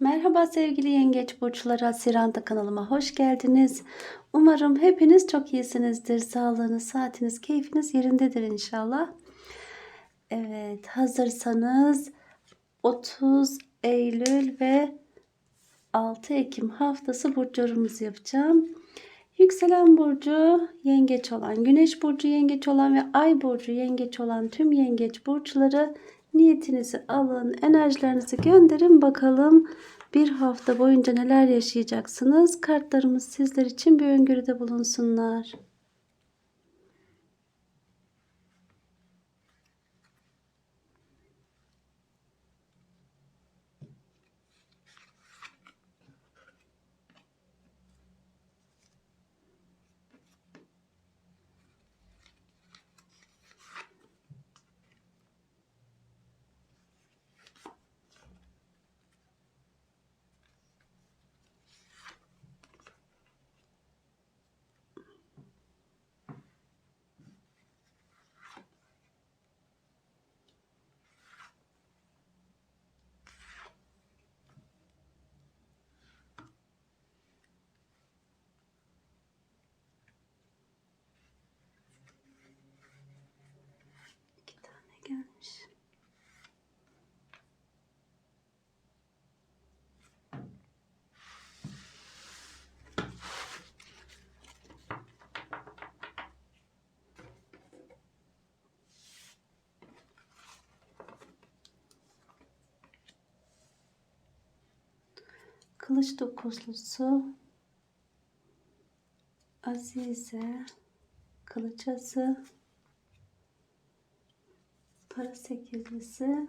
Merhaba sevgili yengeç burçları Asiranta kanalıma hoş geldiniz. Umarım hepiniz çok iyisinizdir. Sağlığınız, saatiniz, keyfiniz yerindedir inşallah. Evet hazırsanız 30 Eylül ve 6 Ekim haftası burç yorumumuzu yapacağım. Yükselen burcu yengeç olan, güneş burcu yengeç olan ve ay burcu yengeç olan tüm yengeç burçları niyetinizi alın, enerjilerinizi gönderin bakalım. Bir hafta boyunca neler yaşayacaksınız? Kartlarımız sizler için bir öngörüde bulunsunlar. İki tane gelmiş. Kılıç dokuzlusu Azize Kılıçası Para sekizlisi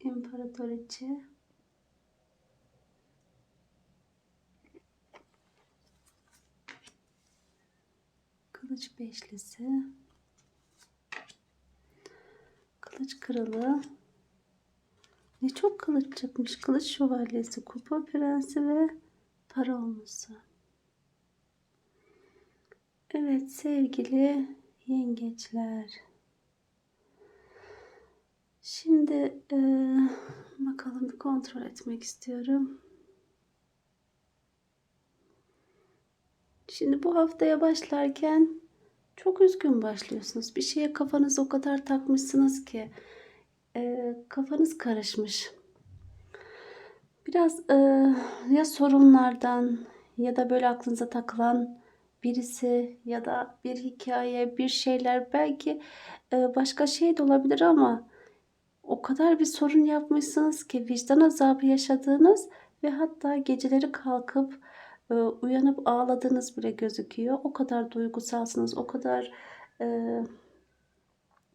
İmparatoriçe Kılıç beşlisi Kılıç kralı ne çok kılıç çıkmış. Kılıç şövalyesi, kupa prensi ve para olması. Evet sevgili yengeçler. Şimdi e, bakalım bir kontrol etmek istiyorum. Şimdi bu haftaya başlarken çok üzgün başlıyorsunuz. Bir şeye kafanızı o kadar takmışsınız ki e, kafanız karışmış. Biraz e, ya sorunlardan ya da böyle aklınıza takılan birisi ya da bir hikaye, bir şeyler belki e, başka şey de olabilir ama o kadar bir sorun yapmışsınız ki vicdan azabı yaşadığınız ve hatta geceleri kalkıp e, uyanıp ağladığınız bile gözüküyor. O kadar duygusalsınız, o kadar e,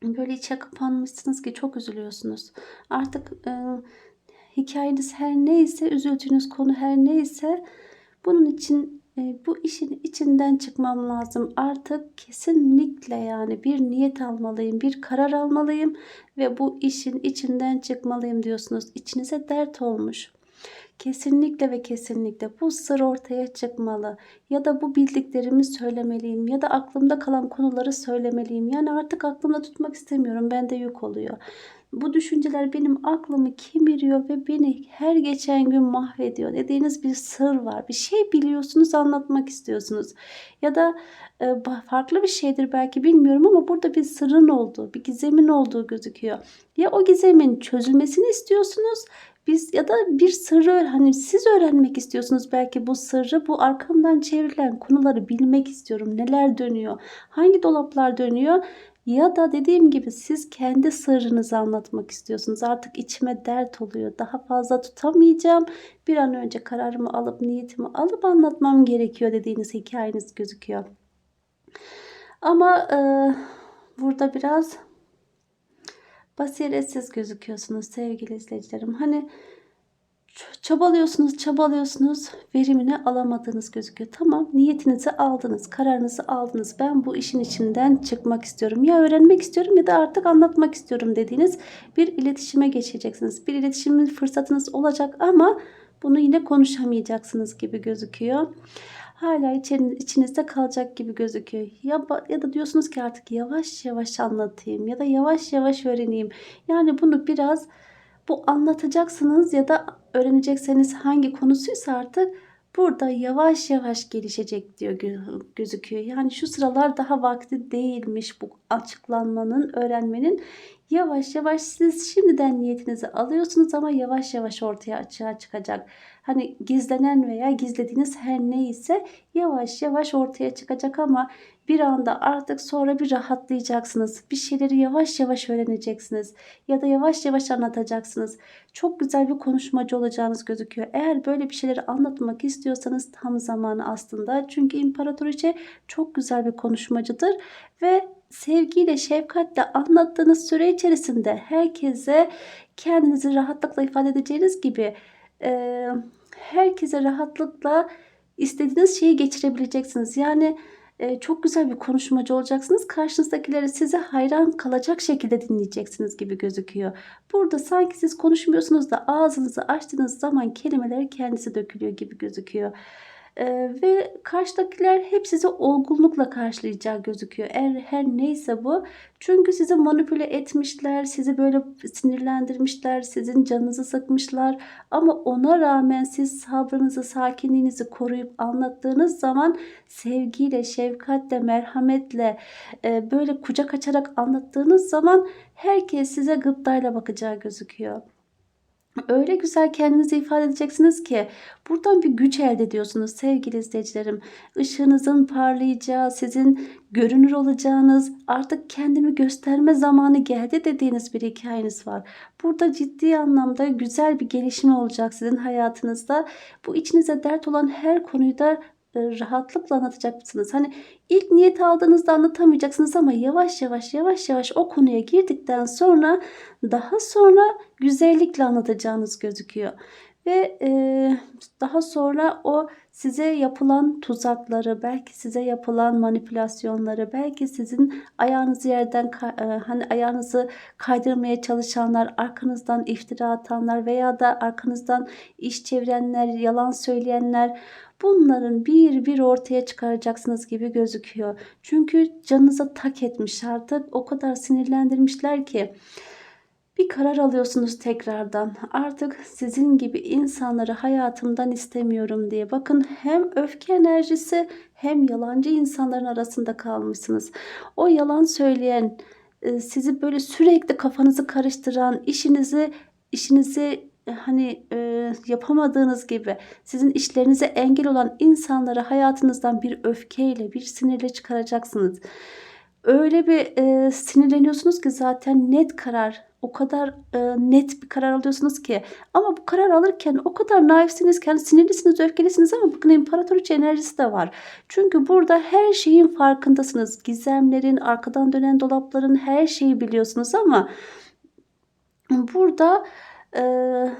böyle içe kapanmışsınız ki çok üzülüyorsunuz. Artık e, hikayeniz her neyse, üzüldüğünüz konu her neyse bunun için e, bu işin içinden çıkmam lazım. Artık kesinlikle yani bir niyet almalıyım, bir karar almalıyım ve bu işin içinden çıkmalıyım diyorsunuz. İçinize dert olmuş. Kesinlikle ve kesinlikle bu sır ortaya çıkmalı. Ya da bu bildiklerimi söylemeliyim ya da aklımda kalan konuları söylemeliyim. Yani artık aklımda tutmak istemiyorum. Bende yük oluyor. Bu düşünceler benim aklımı kemiriyor ve beni her geçen gün mahvediyor. Dediğiniz bir sır var. Bir şey biliyorsunuz, anlatmak istiyorsunuz. Ya da e, farklı bir şeydir belki bilmiyorum ama burada bir sırrın olduğu, bir gizemin olduğu gözüküyor. Ya o gizemin çözülmesini istiyorsunuz biz ya da bir sırrı hani siz öğrenmek istiyorsunuz belki bu sırrı bu arkamdan çevrilen konuları bilmek istiyorum. Neler dönüyor? Hangi dolaplar dönüyor? Ya da dediğim gibi siz kendi sırrınızı anlatmak istiyorsunuz. Artık içime dert oluyor. Daha fazla tutamayacağım. Bir an önce kararımı alıp niyetimi alıp anlatmam gerekiyor dediğiniz hikayeniz gözüküyor. Ama e, burada biraz basiretsiz gözüküyorsunuz sevgili izleyicilerim. Hani çabalıyorsunuz, çabalıyorsunuz, verimini alamadığınız gözüküyor. Tamam, niyetinizi aldınız, kararınızı aldınız. Ben bu işin içinden çıkmak istiyorum. Ya öğrenmek istiyorum ya da artık anlatmak istiyorum dediğiniz bir iletişime geçeceksiniz. Bir iletişimin fırsatınız olacak ama bunu yine konuşamayacaksınız gibi gözüküyor hala içinizde kalacak gibi gözüküyor. Ya, ya da diyorsunuz ki artık yavaş yavaş anlatayım ya da yavaş yavaş öğreneyim. Yani bunu biraz Bu anlatacaksınız ya da öğrenecekseniz hangi konusuysa artık burada yavaş yavaş gelişecek diyor gö- gözüküyor. Yani şu sıralar daha vakti değilmiş bu açıklanmanın, öğrenmenin. Yavaş yavaş siz şimdiden niyetinizi alıyorsunuz ama yavaş yavaş ortaya açığa çıkacak. Hani gizlenen veya gizlediğiniz her neyse yavaş yavaş ortaya çıkacak ama bir anda artık sonra bir rahatlayacaksınız. Bir şeyleri yavaş yavaş öğreneceksiniz ya da yavaş yavaş anlatacaksınız. Çok güzel bir konuşmacı olacağınız gözüküyor. Eğer böyle bir şeyleri anlatmak istiyorsanız tam zamanı aslında. Çünkü imparatoriçe çok güzel bir konuşmacıdır ve sevgiyle, şefkatle anlattığınız süre içerisinde herkese kendinizi rahatlıkla ifade edeceğiniz gibi e, herkese rahatlıkla istediğiniz şeyi geçirebileceksiniz. Yani e, çok güzel bir konuşmacı olacaksınız. Karşınızdakileri size hayran kalacak şekilde dinleyeceksiniz gibi gözüküyor. Burada sanki siz konuşmuyorsunuz da ağzınızı açtığınız zaman kelimeler kendisi dökülüyor gibi gözüküyor. Ee, ve karşıdakiler hep sizi olgunlukla karşılayacağı gözüküyor. Eğer her neyse bu. Çünkü sizi manipüle etmişler, sizi böyle sinirlendirmişler, sizin canınızı sıkmışlar. Ama ona rağmen siz sabrınızı, sakinliğinizi koruyup anlattığınız zaman sevgiyle, şefkatle, merhametle e, böyle kucak açarak anlattığınız zaman herkes size gıptayla bakacağı gözüküyor. Öyle güzel kendinizi ifade edeceksiniz ki buradan bir güç elde ediyorsunuz sevgili izleyicilerim. Işığınızın parlayacağı, sizin görünür olacağınız, artık kendimi gösterme zamanı geldi dediğiniz bir hikayeniz var. Burada ciddi anlamda güzel bir gelişme olacak sizin hayatınızda. Bu içinize dert olan her konuyu da rahatlıkla anlatacaksınız. Hani ilk niyet aldığınızda anlatamayacaksınız ama yavaş yavaş yavaş yavaş o konuya girdikten sonra daha sonra güzellikle anlatacağınız gözüküyor. Ve e, daha sonra o size yapılan tuzakları, belki size yapılan manipülasyonları, belki sizin ayağınızı yerden e, hani ayağınızı kaydırmaya çalışanlar, arkanızdan iftira atanlar veya da arkanızdan iş çevirenler, yalan söyleyenler bunların bir bir ortaya çıkaracaksınız gibi gözüküyor. Çünkü canınıza tak etmiş artık o kadar sinirlendirmişler ki bir karar alıyorsunuz tekrardan. Artık sizin gibi insanları hayatımdan istemiyorum diye. Bakın hem öfke enerjisi hem yalancı insanların arasında kalmışsınız. O yalan söyleyen, e, sizi böyle sürekli kafanızı karıştıran, işinizi işinizi hani e, yapamadığınız gibi sizin işlerinize engel olan insanları hayatınızdan bir öfkeyle, bir sinirle çıkaracaksınız. Öyle bir e, sinirleniyorsunuz ki zaten net karar o kadar e, net bir karar alıyorsunuz ki. Ama bu karar alırken o kadar naifsiniz ki, yani sinirlisiniz, öfkelisiniz ama bakın imparatoriçe enerjisi de var. Çünkü burada her şeyin farkındasınız. Gizemlerin, arkadan dönen dolapların her şeyi biliyorsunuz ama burada e,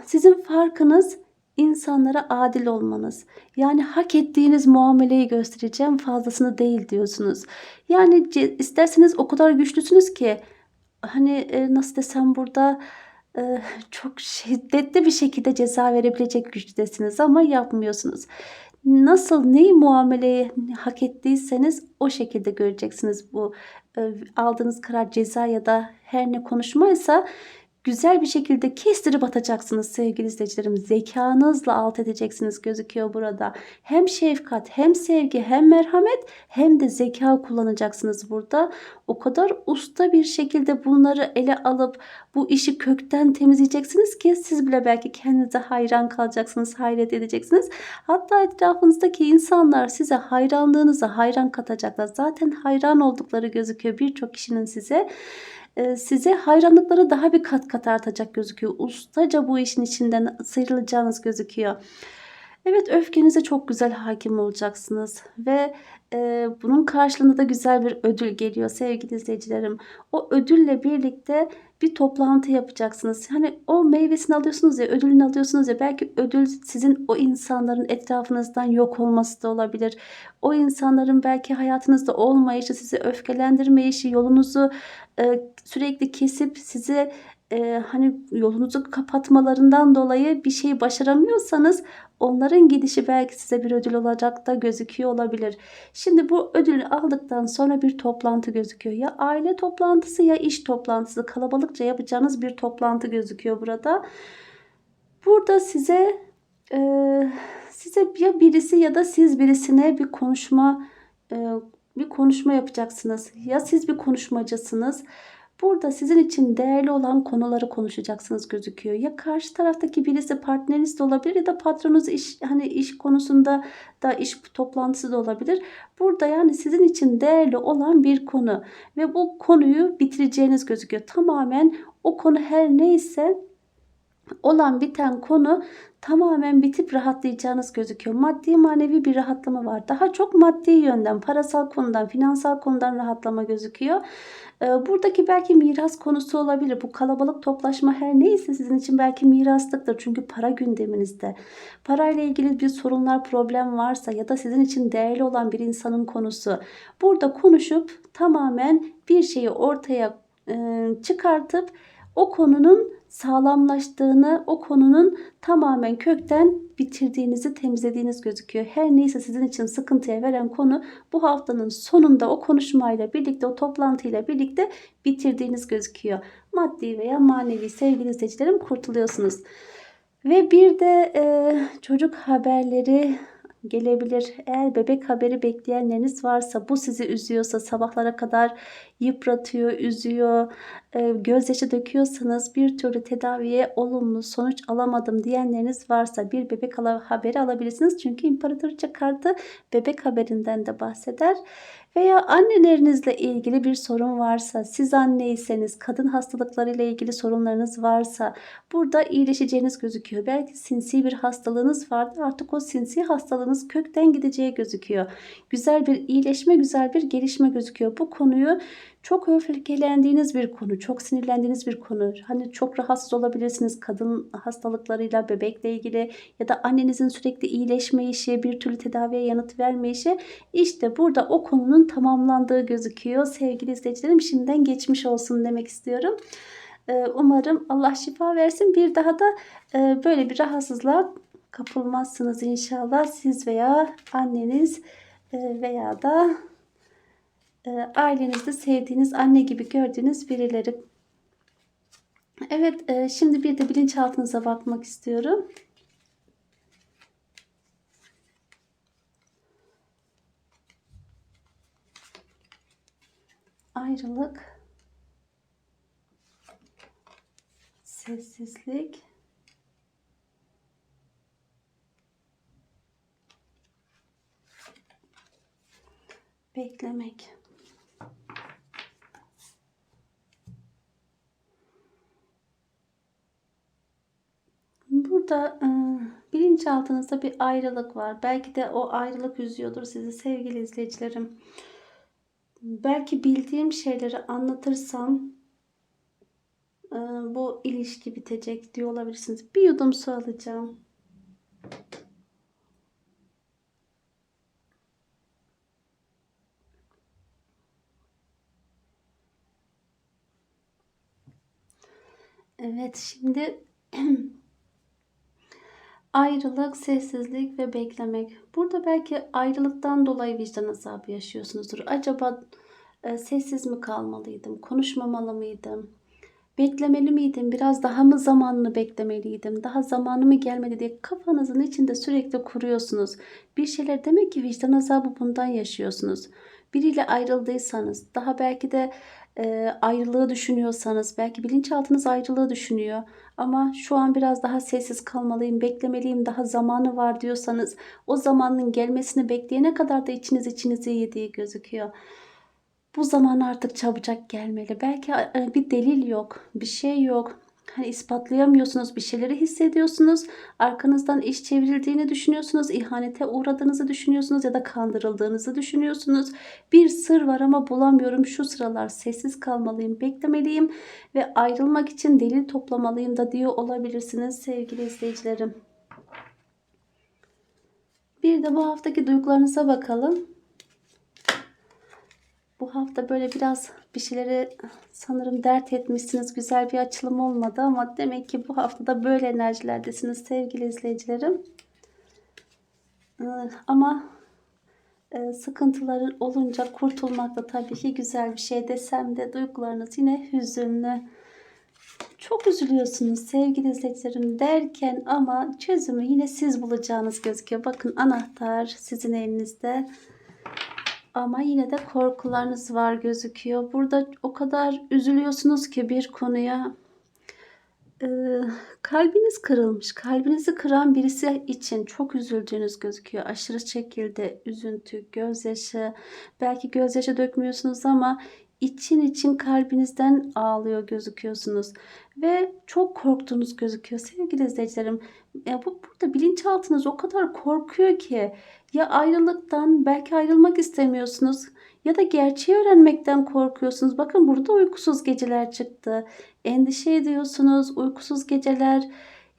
sizin farkınız insanlara adil olmanız. Yani hak ettiğiniz muameleyi göstereceğim fazlasını değil diyorsunuz. Yani isterseniz o kadar güçlüsünüz ki hani e, nasıl desem burada e, çok şiddetli bir şekilde ceza verebilecek güçtesiniz ama yapmıyorsunuz. Nasıl neyi muameleyi hak ettiyseniz o şekilde göreceksiniz bu e, aldığınız karar ceza ya da her ne konuşmaysa güzel bir şekilde kestirip atacaksınız sevgili izleyicilerim. Zekanızla alt edeceksiniz gözüküyor burada. Hem şefkat hem sevgi hem merhamet hem de zeka kullanacaksınız burada. O kadar usta bir şekilde bunları ele alıp bu işi kökten temizleyeceksiniz ki siz bile belki kendinize hayran kalacaksınız, hayret edeceksiniz. Hatta etrafınızdaki insanlar size hayranlığınıza hayran katacaklar. Zaten hayran oldukları gözüküyor birçok kişinin size size hayranlıkları daha bir kat kat artacak gözüküyor. Ustaca bu işin içinden sıyrılacağınız gözüküyor. Evet öfkenize çok güzel hakim olacaksınız ve e, bunun karşılığında da güzel bir ödül geliyor sevgili izleyicilerim. O ödülle birlikte bir toplantı yapacaksınız. Hani o meyvesini alıyorsunuz ya, ödülünü alıyorsunuz ya. Belki ödül sizin o insanların etrafınızdan yok olması da olabilir. O insanların belki hayatınızda olmayışı, sizi öfkelendirmeyişi, yolunuzu e, sürekli kesip sizi e, hani yolunuzu kapatmalarından dolayı bir şeyi başaramıyorsanız onların gidişi belki size bir ödül olacak da gözüküyor olabilir. Şimdi bu ödülü aldıktan sonra bir toplantı gözüküyor. Ya aile toplantısı ya iş toplantısı kalabalıkça yapacağınız bir toplantı gözüküyor burada. Burada size e, size ya birisi ya da siz birisine bir konuşma e, bir konuşma yapacaksınız. Ya siz bir konuşmacısınız. Burada sizin için değerli olan konuları konuşacaksınız gözüküyor. Ya karşı taraftaki birisi partneriniz de olabilir ya da patronunuz iş hani iş konusunda da iş toplantısı da olabilir. Burada yani sizin için değerli olan bir konu ve bu konuyu bitireceğiniz gözüküyor. Tamamen o konu her neyse olan biten konu tamamen bitip rahatlayacağınız gözüküyor. Maddi manevi bir rahatlama var. Daha çok maddi yönden, parasal konudan, finansal konudan rahatlama gözüküyor. Ee, buradaki belki miras konusu olabilir. Bu kalabalık toplaşma her neyse sizin için belki miraslıktır. Çünkü para gündeminizde. Parayla ilgili bir sorunlar, problem varsa ya da sizin için değerli olan bir insanın konusu. Burada konuşup tamamen bir şeyi ortaya e, çıkartıp o konunun sağlamlaştığını, o konunun tamamen kökten bitirdiğinizi, temizlediğiniz gözüküyor. Her neyse sizin için sıkıntıya veren konu bu haftanın sonunda o konuşmayla birlikte, o toplantıyla birlikte bitirdiğiniz gözüküyor. Maddi veya manevi sevgili izleyicilerim kurtuluyorsunuz. Ve bir de e, çocuk haberleri gelebilir. Eğer bebek haberi bekleyenleriniz varsa bu sizi üzüyorsa sabahlara kadar yıpratıyor, üzüyor, e, gözyaşı döküyorsanız bir türlü tedaviye olumlu sonuç alamadım diyenleriniz varsa bir bebek haberi alabilirsiniz. Çünkü imparatoriçe kartı bebek haberinden de bahseder. Veya annelerinizle ilgili bir sorun varsa, siz anneyseniz, kadın hastalıklarıyla ilgili sorunlarınız varsa burada iyileşeceğiniz gözüküyor. Belki sinsi bir hastalığınız vardı. Artık o sinsi hastalığınız kökten gideceği gözüküyor. Güzel bir iyileşme, güzel bir gelişme gözüküyor. Bu konuyu çok öfkelendiğiniz bir konu, çok sinirlendiğiniz bir konu. Hani çok rahatsız olabilirsiniz kadın hastalıklarıyla, bebekle ilgili ya da annenizin sürekli iyileşme işi, bir türlü tedaviye yanıt vermeyişi. İşte burada o konunun tamamlandığı gözüküyor. Sevgili izleyicilerim şimdiden geçmiş olsun demek istiyorum. Ee, umarım Allah şifa versin. Bir daha da e, böyle bir rahatsızlığa kapılmazsınız inşallah. Siz veya anneniz e, veya da ailenizde sevdiğiniz anne gibi gördüğünüz birileri. Evet e, şimdi bir de bilinçaltınıza bakmak istiyorum. Ayrılık. Sessizlik. Beklemek. Burada e, bilinçaltınızda bir ayrılık var. Belki de o ayrılık üzüyordur sizi sevgili izleyicilerim. Belki bildiğim şeyleri anlatırsam e, bu ilişki bitecek diyor olabilirsiniz. Bir yudum su alacağım. Evet şimdi Ayrılık, sessizlik ve beklemek. Burada belki ayrılıktan dolayı vicdan azabı yaşıyorsunuzdur. Acaba e, sessiz mi kalmalıydım? Konuşmamalı mıydım? Beklemeli miydim? Biraz daha mı zamanını beklemeliydim? Daha zamanı mı gelmedi diye kafanızın içinde sürekli kuruyorsunuz. Bir şeyler demek ki vicdan azabı bundan yaşıyorsunuz. Biriyle ayrıldıysanız, daha belki de e, ayrılığı düşünüyorsanız, belki bilinçaltınız ayrılığı düşünüyor ama şu an biraz daha sessiz kalmalıyım, beklemeliyim, daha zamanı var diyorsanız o zamanın gelmesini bekleyene kadar da içiniz içinizi yediği gözüküyor. Bu zaman artık çabucak gelmeli. Belki e, bir delil yok, bir şey yok hani ispatlayamıyorsunuz, bir şeyleri hissediyorsunuz. Arkanızdan iş çevrildiğini düşünüyorsunuz, ihanete uğradığınızı düşünüyorsunuz ya da kandırıldığınızı düşünüyorsunuz. Bir sır var ama bulamıyorum. Şu sıralar sessiz kalmalıyım, beklemeliyim ve ayrılmak için delil toplamalıyım da diyor olabilirsiniz sevgili izleyicilerim. Bir de bu haftaki duygularınıza bakalım. Bu hafta böyle biraz bir şeyleri sanırım dert etmişsiniz. Güzel bir açılım olmadı ama demek ki bu hafta da böyle enerjilerdesiniz sevgili izleyicilerim. Ee, Ama e, sıkıntıların olunca kurtulmak da tabii ki güzel bir şey desem de duygularınız yine hüzünlü. Çok üzülüyorsunuz sevgili izleyicilerim derken ama çözümü yine siz bulacağınız gözüküyor. Bakın anahtar sizin elinizde. Ama yine de korkularınız var gözüküyor. Burada o kadar üzülüyorsunuz ki bir konuya. Ee, kalbiniz kırılmış. Kalbinizi kıran birisi için çok üzüldüğünüz gözüküyor. Aşırı şekilde üzüntü, gözyaşı. Belki gözyaşı dökmüyorsunuz ama için için kalbinizden ağlıyor gözüküyorsunuz. Ve çok korktuğunuz gözüküyor sevgili izleyicilerim. Ya bu burada bilinçaltınız o kadar korkuyor ki ya ayrılıktan belki ayrılmak istemiyorsunuz ya da gerçeği öğrenmekten korkuyorsunuz. Bakın burada uykusuz geceler çıktı. Endişe ediyorsunuz, uykusuz geceler.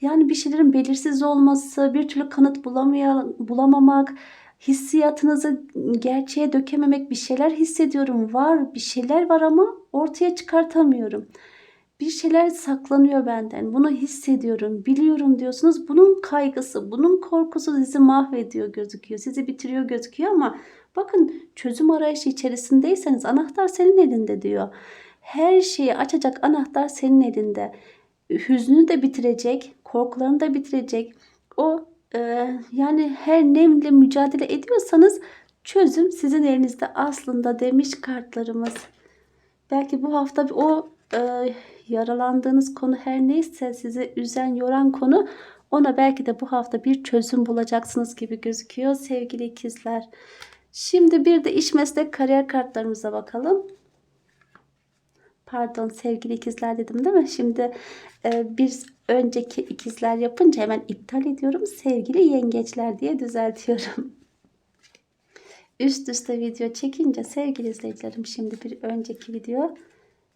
Yani bir şeylerin belirsiz olması, bir türlü kanıt bulamaya, bulamamak, hissiyatınızı gerçeğe dökememek, bir şeyler hissediyorum var, bir şeyler var ama ortaya çıkartamıyorum. Bir şeyler saklanıyor benden. Bunu hissediyorum, biliyorum diyorsunuz. Bunun kaygısı, bunun korkusu sizi mahvediyor gözüküyor. Sizi bitiriyor gözüküyor ama bakın çözüm arayışı içerisindeyseniz anahtar senin elinde diyor. Her şeyi açacak anahtar senin elinde. Hüznünü de bitirecek, korkularını da bitirecek. O e, yani her nemle mücadele ediyorsanız çözüm sizin elinizde aslında demiş kartlarımız. Belki bu hafta o e, yaralandığınız konu her neyse sizi üzen, yoran konu ona belki de bu hafta bir çözüm bulacaksınız gibi gözüküyor sevgili ikizler. Şimdi bir de iş meslek kariyer kartlarımıza bakalım. Pardon sevgili ikizler dedim değil mi? Şimdi e, bir önceki ikizler yapınca hemen iptal ediyorum. Sevgili yengeçler diye düzeltiyorum. Üst üste video çekince sevgili izleyicilerim şimdi bir önceki video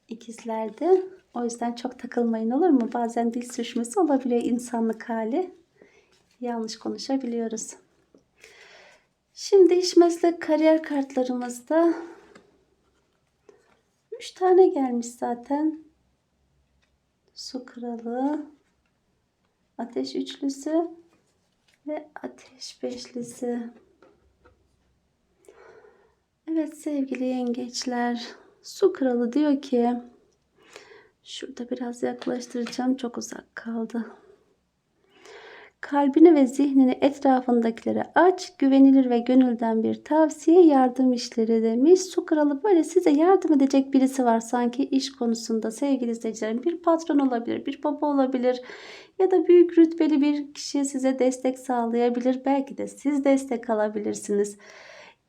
ikizlerdi. O yüzden çok takılmayın olur mu? Bazen dil sürçmesi olabiliyor insanlık hali. Yanlış konuşabiliyoruz. Şimdi iş meslek kariyer kartlarımızda 3 tane gelmiş zaten. Su kralı, ateş üçlüsü ve ateş beşlisi. Evet sevgili yengeçler, su kralı diyor ki şurada biraz yaklaştıracağım çok uzak kaldı. Kalbini ve zihnini etrafındakilere aç, güvenilir ve gönülden bir tavsiye yardım işleri demiş. Su kralı böyle size yardım edecek birisi var sanki iş konusunda sevgili izleyicilerim. Bir patron olabilir, bir baba olabilir ya da büyük rütbeli bir kişi size destek sağlayabilir. Belki de siz destek alabilirsiniz.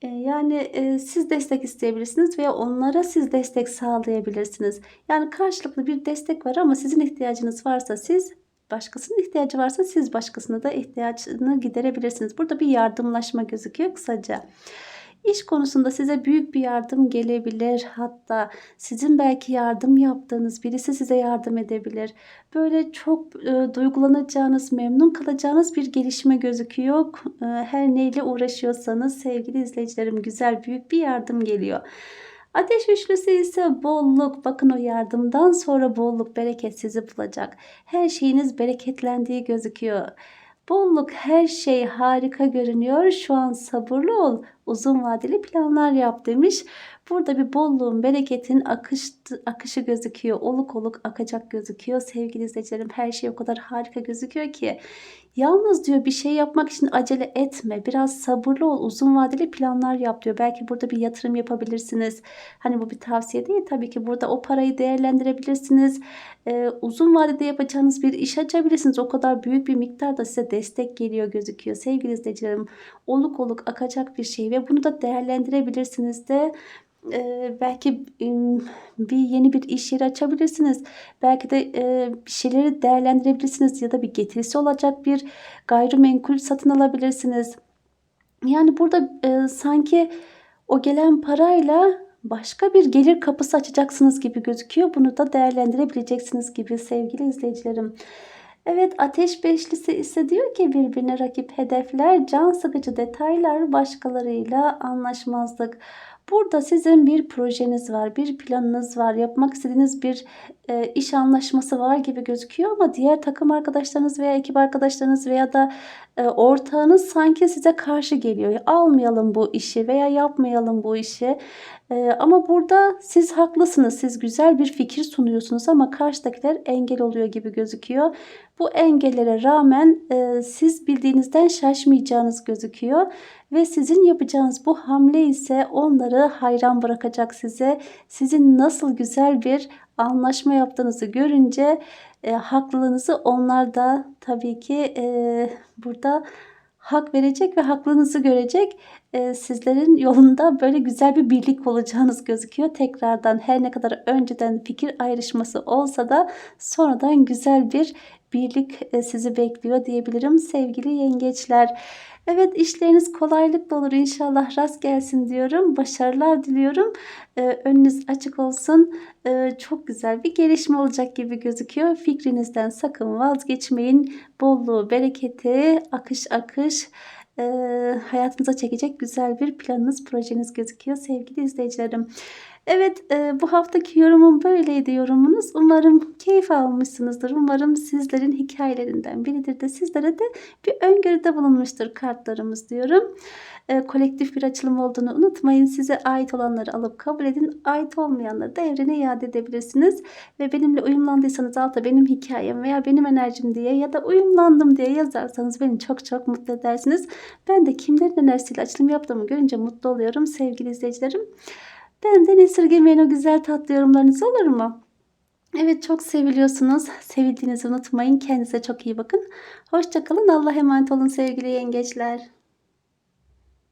Ee, yani e, siz destek isteyebilirsiniz veya onlara siz destek sağlayabilirsiniz. Yani karşılıklı bir destek var ama sizin ihtiyacınız varsa siz başkasının ihtiyacı varsa siz başkasına da ihtiyacını giderebilirsiniz. Burada bir yardımlaşma gözüküyor kısaca. İş konusunda size büyük bir yardım gelebilir. Hatta sizin belki yardım yaptığınız birisi size yardım edebilir. Böyle çok e, duygulanacağınız, memnun kalacağınız bir gelişme gözüküyor. E, her neyle uğraşıyorsanız sevgili izleyicilerim güzel büyük bir yardım geliyor. Ateş üçlüsü ise bolluk. Bakın o yardımdan sonra bolluk, bereket sizi bulacak. Her şeyiniz bereketlendiği gözüküyor. Bolluk her şey harika görünüyor. Şu an sabırlı ol. Uzun vadeli planlar yap demiş. Burada bir bolluğun, bereketin akış, akışı gözüküyor. Oluk oluk akacak gözüküyor. Sevgili izleyicilerim her şey o kadar harika gözüküyor ki. Yalnız diyor bir şey yapmak için acele etme. Biraz sabırlı ol. Uzun vadeli planlar yap diyor. Belki burada bir yatırım yapabilirsiniz. Hani bu bir tavsiye değil. Tabii ki burada o parayı değerlendirebilirsiniz. Ee, uzun vadede yapacağınız bir iş açabilirsiniz. O kadar büyük bir miktarda size destek geliyor gözüküyor. Sevgili izleyicilerim oluk oluk akacak bir şey ve bunu da değerlendirebilirsiniz de e, belki e, bir yeni bir iş yeri açabilirsiniz. Belki de e, bir şeyleri değerlendirebilirsiniz ya da bir getirisi olacak bir gayrimenkul satın alabilirsiniz. Yani burada e, sanki o gelen parayla başka bir gelir kapısı açacaksınız gibi gözüküyor. Bunu da değerlendirebileceksiniz gibi sevgili izleyicilerim. Evet ateş beşlisi ise diyor ki birbirine rakip hedefler, can sıkıcı detaylar, başkalarıyla anlaşmazlık. Burada sizin bir projeniz var, bir planınız var, yapmak istediğiniz bir e, iş anlaşması var gibi gözüküyor ama diğer takım arkadaşlarınız veya ekip arkadaşlarınız veya da e, ortağınız sanki size karşı geliyor. Almayalım bu işi veya yapmayalım bu işi. E, ama burada siz haklısınız. Siz güzel bir fikir sunuyorsunuz ama karşıdakiler engel oluyor gibi gözüküyor. Bu engellere rağmen e, siz bildiğinizden şaşmayacağınız gözüküyor ve sizin yapacağınız bu hamle ise onları hayran bırakacak size. Sizin nasıl güzel bir anlaşma yaptığınızı görünce e, haklılığınızı onlar da tabii ki e, burada hak verecek ve haklılığınızı görecek. E, sizlerin yolunda böyle güzel bir birlik olacağınız gözüküyor. Tekrardan her ne kadar önceden fikir ayrışması olsa da sonradan güzel bir birlik e, sizi bekliyor diyebilirim sevgili yengeçler. Evet işleriniz kolaylıkla olur inşallah rast gelsin diyorum. Başarılar diliyorum. Ee, önünüz açık olsun. Ee, çok güzel bir gelişme olacak gibi gözüküyor. Fikrinizden sakın vazgeçmeyin. Bolluğu, bereketi, akış akış e, hayatınıza çekecek güzel bir planınız, projeniz gözüküyor sevgili izleyicilerim. Evet e, bu haftaki yorumum böyleydi yorumunuz. Umarım keyif almışsınızdır. Umarım sizlerin hikayelerinden biridir de sizlere de bir öngörüde bulunmuştur kartlarımız diyorum. E, kolektif bir açılım olduğunu unutmayın. Size ait olanları alıp kabul edin. Ait olmayanları da evrene iade edebilirsiniz. Ve benimle uyumlandıysanız alta benim hikayem veya benim enerjim diye ya da uyumlandım diye yazarsanız beni çok çok mutlu edersiniz. Ben de kimlerin enerjisiyle açılım yaptığımı görünce mutlu oluyorum sevgili izleyicilerim. Benden esirgemeyin o güzel tatlı yorumlarınız olur mu? Evet çok seviliyorsunuz. Sevildiğinizi unutmayın. Kendinize çok iyi bakın. Hoşçakalın. Allah emanet olun sevgili yengeçler.